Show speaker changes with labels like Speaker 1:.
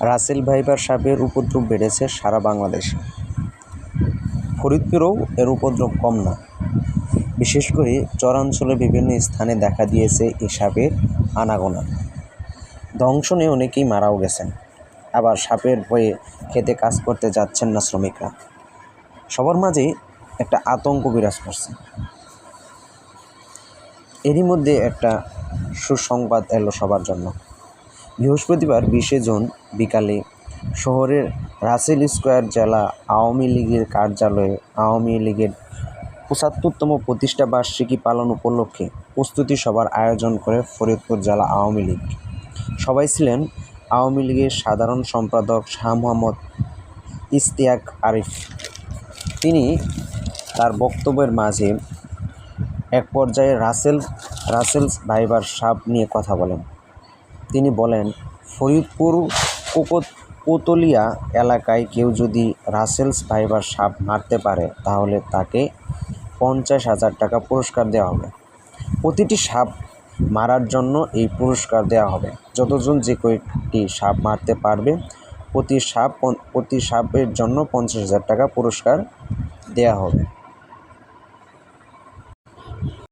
Speaker 1: Russell viper সাপের উপদ্রব বেড়েছে সারা বাংলাদেশে। ফরিদপুরেও এর উপদ্রব কম না। বিশেষ করে চরাঞ্চলে বিভিন্ন স্থানে দেখা দিয়েছে এই সাপের আনাগোনা। দংশনে অনেকেই মারাও গেছেন। আবার সাপের ভয়ে খেতে কাজ করতে যাচ্ছেন না শ্রমিকরা। সবার মাঝে একটা আতঙ্ক বিরাজ করছে। এরই মধ্যে একটা সুসংবাদ এলো সবার জন্য। বৃহস্পতিবার বিশে জুন বিকালে শহরের রাসেল স্কোয়ার জেলা আওয়ামী লীগের কার্যালয়ে আওয়ামী লীগের পঁচাত্তরতম প্রতিষ্ঠা বার্ষিকী পালন উপলক্ষে প্রস্তুতি সভার আয়োজন করে ফরিদপুর জেলা আওয়ামী লীগ। সবাই ছিলেন আওয়ামী লীগের সাধারণ সম্পাদক শাহ মোহাম্মদ ইশতিয়াক আরিফ। তিনি তার বক্তব্যের মাঝে এক পর্যায়ে রাসেল রাসেলস ভাইবার সাপ নিয়ে কথা বলেন। তিনি বলেন, ফরিদপুর কোকো- কোতলিয়া এলাকায় কেউ যদি রাসেলস ভাইবার সাপ মারতে পারে, তাহলে তাকে পঞ্চাশ হাজার টাকা পুরস্কার দেওয়া হবে। প্রতিটি সাপ মারার জন্য এই পুরস্কার দেওয়া হবে। যতজন যে কয়েকটি সাপ মারতে পারবে, প্রতি সাপ প্রতি সাপের জন্য পঞ্চাশ হাজার টাকা পুরস্কার দেওয়া হবে।